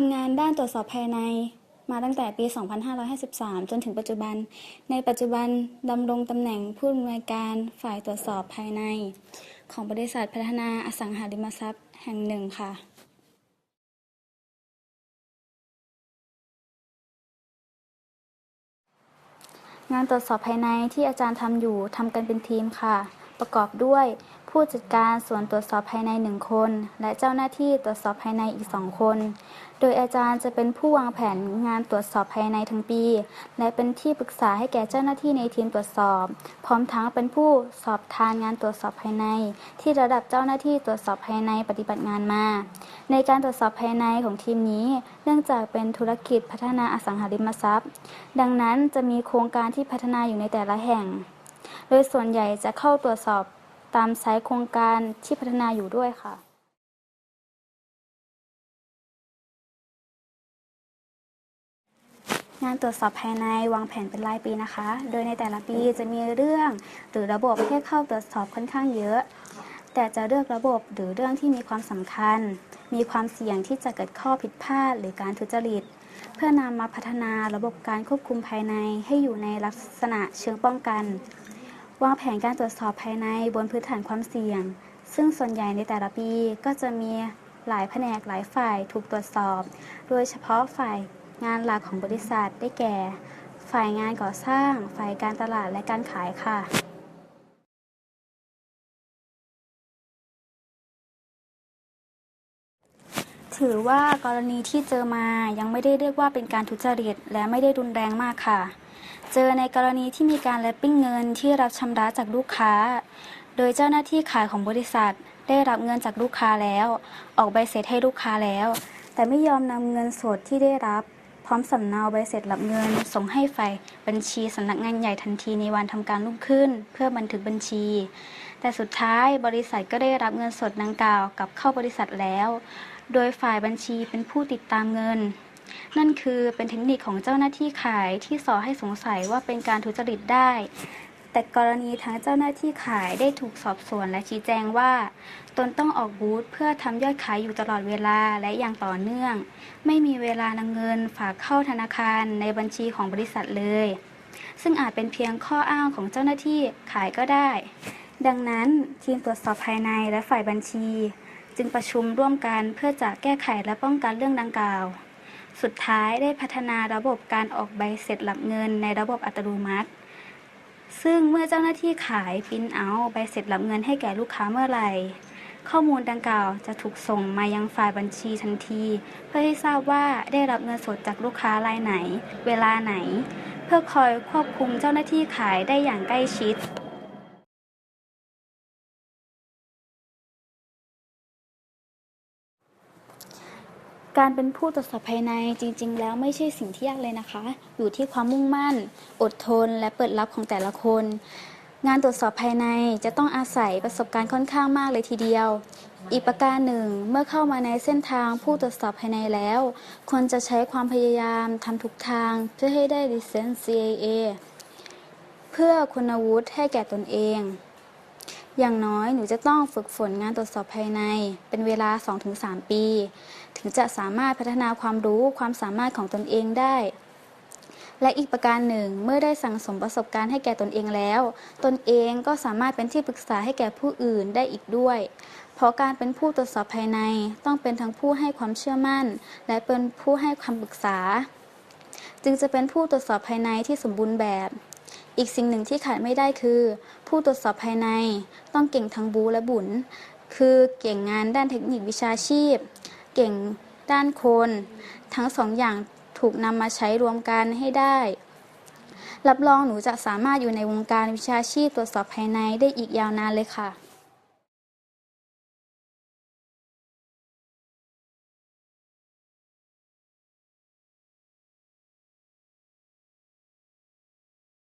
ทำงานด้านตรวจสอบภายในมาตั้งแต่ปี 2553 จนถึงปัจจุบัน ในปัจจุบันดำรงตำแหน่งผู้อำนวยการฝ่ายตรวจสอบภายใน ของบริษัทพัฒนาอสังหาริมทรัพย์แห่งหนึ่งค่ะงานตรวจสอบภายในที่อาจารย์ทำอยู่ทำกันเป็นทีมค่ะ ประกอบด้วย ผู้จัดการส่วนตรวจสอบภายในหนึ่งคน และเจ้าหน้าที่ตรวจสอบภายในอีกสองคน โดยอาจารย์จะเป็นผู้วางแผนงานตรวจสอบภายในทั้งปี และเป็นที่ปรึกษาให้แก่เจ้าหน้าที่ในทีมตรวจสอบ พร้อมทั้งเป็นผู้สอบทานงานตรวจสอบภายใน ที่ระดับเจ้าหน้าที่ตรวจสอบภายในปฏิบัติงานมา ในการตรวจสอบภายในของทีมนี้ เนื่องจากเป็นธุรกิจพัฒนาอสังหาริมทรัพย์ ดังนั้นจะมีโครงการที่พัฒนาอยู่ในแต่ละแห่ง โดยส่วนใหญ่จะเข้าตรวจสอบ ตามไซต์โครงการที่พัฒนาอยู่ด้วยค่ะงานตรวจสอบภายในวางแผนเป็นรายปีนะคะ โดยในแต่ละปีจะมีเรื่องหรือระบบให้เข้าตรวจสอบค่อนข้างเยอะ แต่จะเลือกระบบหรือเรื่องที่มีความสำคัญ มีความเสี่ยงที่จะเกิดข้อผิดพลาดหรือการทุจริต เพื่อนำมาพัฒนาระบบการควบคุมภายในให้อยู่ในลักษณะเชิงป้องกัน วางแผนการตรวจสอบภายในบนพื้นฐานความเสี่ยง ซึ่งส่วนใหญ่ในแต่ละปีก็จะมีหลายแผนกหลายฝ่ายถูกตรวจสอบ โดยเฉพาะฝ่ายงานหลักของบริษัทได้แก่ ฝ่ายงานก่อสร้าง ฝ่ายการตลาดและการขายค่ะ ถือว่ากรณีที่เจอมายังไม่ได้เรียกว่าเป็นการทุจริต และไม่ได้รุนแรงมากค่ะ เจอในกรณีที่มีการแลปปิ้งเงินที่รับชำระจากลูกค้า โดยเจ้าหน้าที่ขายของบริษัท ได้รับเงินจากลูกค้าแล้ว ออกใบเสร็จให้ลูกค้าแล้ว แต่ไม่ยอมนำเงินสดที่ได้รับ พร้อมสำเนาใบเสร็จรับเงิน ส่งให้ฝ่ายบัญชีสำนักงานใหญ่ทันทีในวันทำการรุ่งขึ้น เพื่อบันทึกบัญชี แต่สุดท้ายบริษัทก็ได้รับเงินสดดังกล่าวกลับเข้าบริษัทแล้ว โดยฝ่ายบัญชีเป็นผู้ติดตามเงิน นั่นคือเป็นเทคนิคของเจ้าหน้าที่ขายที่สอให้สงสัยว่าเป็นการทุจริตได้ แต่กรณีทั้งเจ้าหน้าที่ขายได้ถูกสอบสวนและชี้แจงว่า ตนต้องออกบูธเพื่อทำยอดขายอยู่ตลอดเวลาและอย่างต่อเนื่อง ไม่มีเวลานำเงินฝากเข้าธนาคารในบัญชีของบริษัทเลย ซึ่งอาจเป็นเพียงข้ออ้างของเจ้าหน้าที่ขายก็ได้ดังนั้นทีมตรวจสอบภายในและฝ่ายบัญชี จึงประชุมร่วมกันเพื่อจะแก้ไขและป้องกันเรื่องดังกล่าว สุดท้ายได้พัฒนาระบบการออกใบเสร็จรับเงินในระบบอัตโนมัติ ซึ่งเมื่อเจ้าหน้าที่ขายปิ้นเอาใบเสร็จรับเงินให้แก่ลูกค้าเมื่อไหร่ ข้อมูลดังกล่าวจะถูกส่งมายังฝ่ายบัญชีทันที เพื่อให้ทราบว่าได้รับเงินสดจากลูกค้ารายไหน เวลาไหน เพื่อคอยควบคุมเจ้าหน้าที่ขายได้อย่างใกล้ชิด การเป็นผู้ตรวจสอบภายในจริง ๆ แล้วไม่ใช่สิ่งที่ยากเลยนะคะ อยู่ที่ความมุ่งมั่น อดทน และเปิดรับของแต่ละคน งานตรวจสอบภายในจะต้องอาศัยประสบการณ์ค่อนข้างมากเลยทีเดียว อีกประการหนึ่ง เมื่อเข้ามาในเส้นทางผู้ตรวจสอบภายในแล้วควรจะใช้ความพยายามทำทุกทางเพื่อให้ได้ license CAA เพื่อคุณวุฒิให้แก่ตนเอง อย่างน้อยหนูจะต้องฝึกฝนงานตรวจสอบภายใน เป็นเวลา 2-3 ปี ถึงจะสามารถพัฒนาความรู้ความสามารถของตนเองได้ และอีกประการหนึ่ง เมื่อได้สั่งสมประสบการณ์ให้แก่ตนเองแล้ว ตนเองก็สามารถเป็นที่ปรึกษาให้แก่ผู้อื่นได้อีกด้วย เพราะการเป็นผู้ตรวจสอบภายใน ต้องเป็นทั้งผู้ให้ความเชื่อมั่น และเป็นผู้ให้คำปรึกษา จึงจะเป็นผู้ตรวจสอบภายในที่สมบูรณ์แบบ อีกสิ่งหนึ่งที่ขาดไม่ได้คือ ผู้ตรวจสอบภายในต้องเก่งทั้งบูและบุญ คือเก่งงานด้านเทคนิควิชาชีพ เก่งด้านคน ทั้งสองอย่างถูกนำมาใช้รวมกันให้ได้ รับรองหนูจะสามารถอยู่ในวงการวิชาชีพตรวจสอบภายในได้อีกยาวนานเลยค่ะ